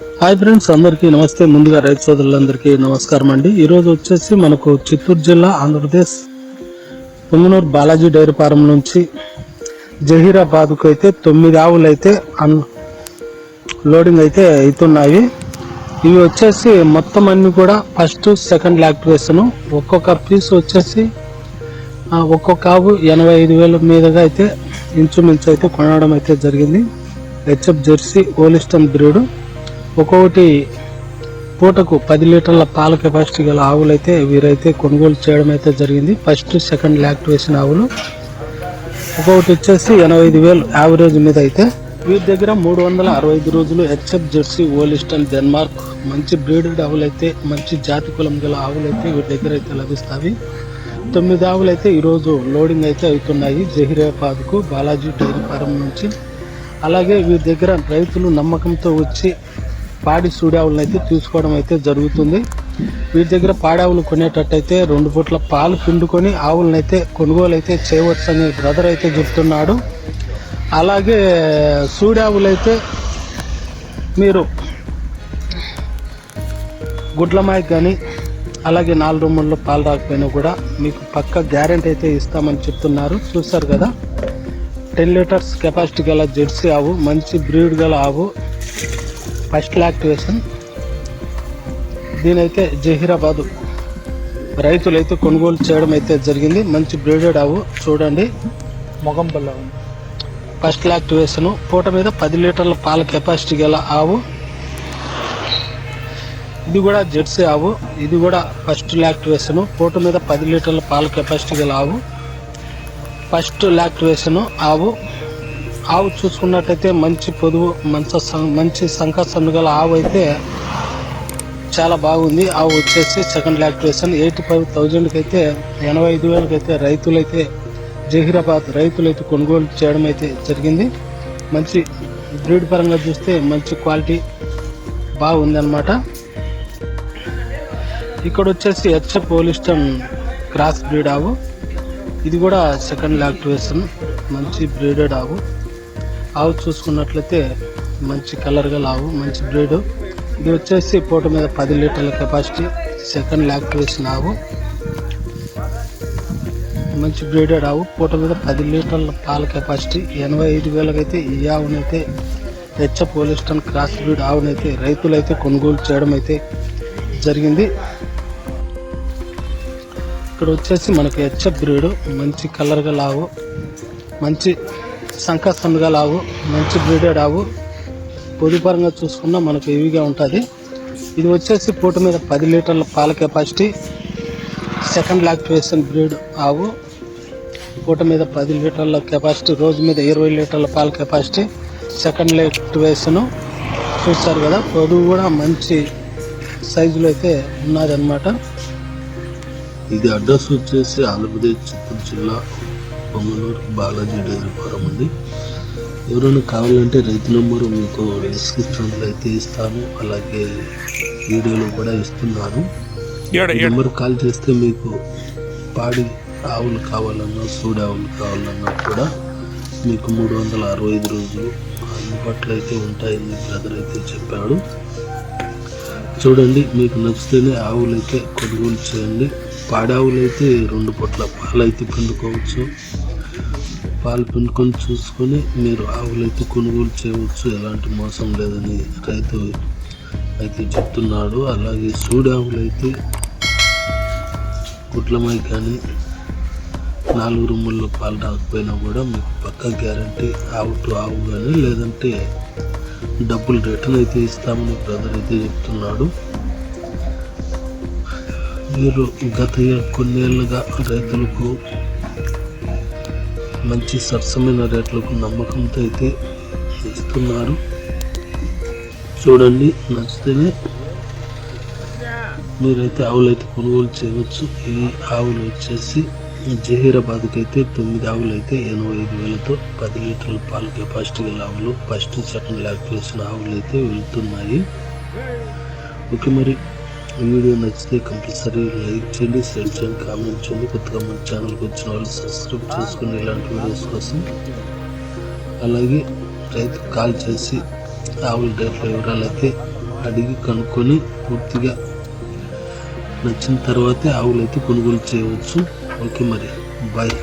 Hi friends అందరికీ నమస్తే. ముందుగా రైతు సోదరులందరికీ నమస్కారం అండి. ఈరోజు వచ్చేసి మనకు చిత్తూరు జిల్లా ఆంధ్రప్రదేశ్ పుంగనూరు బాలాజీ డైరీ ఫారం నుంచి జహీరాబాద్కు అయితే తొమ్మిది ఆవులు అయితే అన్ లోడింగ్ అయితే అవుతున్నాయి. ఇవి వచ్చేసి మొత్తం అన్ని కూడా ఫస్ట్ సెకండ్ లాక్టివేషన్ ఒక్కొక్క పీస్ వచ్చేసి ఒక్కొక్క ఆవు ఎనభై ఐదు వేల మీదుగా అయితే ఇంచుమించు అయితే కొనడం అయితే జరిగింది. హెచ్ఎఫ్ జెర్సీ ఓలిస్టన్ బ్రీడు ఒక్కొక్కటి పూటకు పది లీటర్ల పాల కెపాసిటీ గల ఆవులు అయితే వీరైతే కొనుగోలు చేయడం అయితే జరిగింది. ఫస్ట్ సెకండ్ లాక్టివేషన్ ఆవులు. ఒక్కొక్కటి వచ్చేసి ఎనభై ఐదు వేలు యావరేజ్ మీద అయితే. వీరి దగ్గర మూడు వందల అరవై ఐదు రోజులు హెచ్ఎఫ్ జెర్సీ ఓలిస్టన్ డెన్మార్క్ మంచి బ్రీడెడ్ ఆవులు అయితే మంచి జాతి కులం గల ఆవులు అయితే వీరి దగ్గర అయితే లభిస్తాయి. తొమ్మిది ఆవులు అయితే ఈరోజు లోడింగ్ అయితే అవుతున్నాయి. జహీరాబాద్కు బాలాజీ డైరీ ఫారం నుంచి. అలాగే వీరి దగ్గర రైతులు నమ్మకంతో వచ్చి పాడి సూడావులను అయితే తీసుకోవడం అయితే జరుగుతుంది. వీరి దగ్గర పాడావులు కొనేటట్టయితే రెండు పూట్ల పాలు పిండుకొని ఆవులను అయితే కొనుగోలు అయితే చేయవచ్చు అని బ్రదర్ అయితే చెప్తున్నాడు. అలాగే సూడావులు అయితే మీరు గుడ్లమాయకు కానీ అలాగే నాలుగు రూముల్లో పాలు రాకపోయినా కూడా మీకు పక్క గ్యారెంటీ అయితే ఇస్తామని చెప్తున్నారు. చూస్తారు కదా? టెన్ లీటర్స్ కెపాసిటీ గల జెర్సీ ఆవు మంచి బ్రీడ్ గల ఆవు. ఫస్ట్ లాక్టివేషన్ దీనైతే జహీరాబాదు. రైతులైతే కొనుగోలు చేయడం అయితే జరిగింది. మంచి బ్రీడెడ్ ఆవు చూడండి. మొగం పల్ల. ఫస్ట్ లాక్టివేషన్ పూట మీద పది లీటర్ల పాల కెపాసిటీ గల ఆవు. ఇది కూడా జెర్సీ ఆవు. ఇది కూడా ఫస్ట్ లాక్టివేషన్ పూట మీద పది లీటర్ల పాల కెపాసిటీ గల ఆవు. ఫస్ట్ లాక్టివేషన్ ఆవు. ఆవు చూసుకున్నట్టయితే మంచి పొదువు మంచి మంచి సంఖ సన్నుగల ఆవు అయితే చాలా బాగుంది. ఆవు వచ్చేసి సెకండ్ లాక్టివేషన్ ఎయిటీ ఫైవ్ థౌజండ్కి అయితే ఎనభై ఐదు వేలకి అయితే రైతులైతే జహీరాబాద్ రైతులైతే కొనుగోలు చేయడం అయితే జరిగింది. మంచి బ్రీడ్ పరంగా చూస్తే మంచి క్వాలిటీ బాగుంది అనమాట ఇక్కడ వచ్చేసి హెచ్ఎఫ్ పోలిస్టన్ క్రాస్ బ్రీడ్ ఆవు. ఇది కూడా సెకండ్ లాక్టివేషన్ మంచి బ్రీడెడ్ ఆవు. ఆవు చూసుకున్నట్లయితే మంచి కలర్ గల ఆవు మంచి బ్రీడ్ ఇది వచ్చేసి పూట మీద పది లీటర్ల కెపాసిటీ సెకండ్ లాక్టివేషన్ ఆవు. మంచి గ్రేడెడ్ ఆవు పూట మీద పది లీటర్ల పాల కెపాసిటీ ఎనభై ఐదు వేలకైతే ఈ ఆవునైతే హెచ్ఎఫ్ పోలిస్టన్ క్రాస్ బ్రీడ్ ఆవునైతే రైతులైతే కొనుగోలు చేయడం అయితే జరిగింది. ఇక్కడ వచ్చేసి మనకి హెచ్ఎఫ్ బ్రీడ్ మంచి కలర్ గల ఆవు మంచి సంఖ ఆవు మంచి బ్రీడెడ్ ఆవు. పొదుపరంగా చూసుకున్నా మనకు హెవీగా ఉంటుంది. ఇది వచ్చేసి పూట మీద పది లీటర్ల పాల కెపాసిటీ సెకండ్ లాక్టివేషన్ బ్రీడ్ ఆవు. పూట మీద పది లీటర్ల కెపాసిటీ రోజు మీద ఇరవై లీటర్ల పాల కెపాసిటీ సెకండ్ లాక్టివేషన్ చూస్తారు కదా పొదువు కూడా మంచి సైజులో అయితే ఉన్నదన్నమాట. ఇది అడ్రస్ వచ్చేసి ఆంధ్రప్రదేశ్ చిత్తూరు జిల్లా పొంగనూరు బాలాజీ డైరీ ఫారం అండి ఎవరైనా కావాలంటే రైతు నెంబరు మీకు డిస్క్రిప్షన్లో అయితే ఇస్తాను. అలాగే వీడియోలో కూడా ఇస్తున్నాను. నెంబర్ కాల్ చేస్తే మీకు పాడి ఆవులు కావాలన్నా సూడి ఆవులు కావాలన్నా కూడా మీకు మూడు వందల అరవై ఐదు రోజులు అందుబాటులో అయితే ఉంటాయని బ్రదర్ అయితే చెప్పాడు. చూడండి మీకు నచ్చితేనే ఆవులు అయితే కొనుగోలు చేయండి. పాడావులు అయితే రెండు పొట్ల పాలు అయితే పిండుకోవచ్చు. పాలు పిండుకొని చూసుకొని మీరు ఆవులు అయితే కొనుగోలు చేయవచ్చు. ఎలాంటి మోసం లేదని రైతు అయితే చెప్తున్నాడు. అలాగే సూడి అయితే గుడ్లమై కానీ నాలుగు రూముల్లో పాలు రాకపోయినా కూడా మీకు పక్కా గ్యారంటీ ఆవు టు ఆవు కానీ లేదంటే డబ్బులు రిటర్న్ అయితే ఇస్తామని బ్రదర్ అయితే చెప్తున్నాడు. మీరు గత ఏ- కొన్నేళ్ళుగా రైతులకు మంచి సరసమైన రేట్లకు నమ్మకంతో అయితే ఇస్తున్నారు. చూడండి నచ్చితేనే మీరైతే ఆవులైతే కొనుగోలు చేయవచ్చు. ఈ ఆవులు వచ్చేసి జహీరాబాద్కి అయితే తొమ్మిది ఆవులు అయితే ఎనభై ఐదు వేలతో పది లీటర్ల పాలు కెపాసిటీ గల ఆవులు ఫస్ట్ సెకండ్ లాక్టివేషన్ ఆవులు అయితే వెళ్తున్నాయి. ఓకే మరి ఈ వీడియో నచ్చితే కంపల్సరీ లైక్ చేయండి షేర్ చేయండి కామెంట్ చేయండి. కొత్తగా మన ఛానల్కి వచ్చిన వాళ్ళు సబ్స్క్రైబ్ చేసుకుని ఇలాంటి వీడియోస్ కోసం అలాగే రైతు కాల్ చేసి ఆవుల రేట్ల వివరాలు అయితే అడిగి కనుక్కొని పూర్తిగా నచ్చిన తర్వాతే ఆవులైతే కొనుగోలు చేయవచ్చు. ఓకే మరి. బాయ్.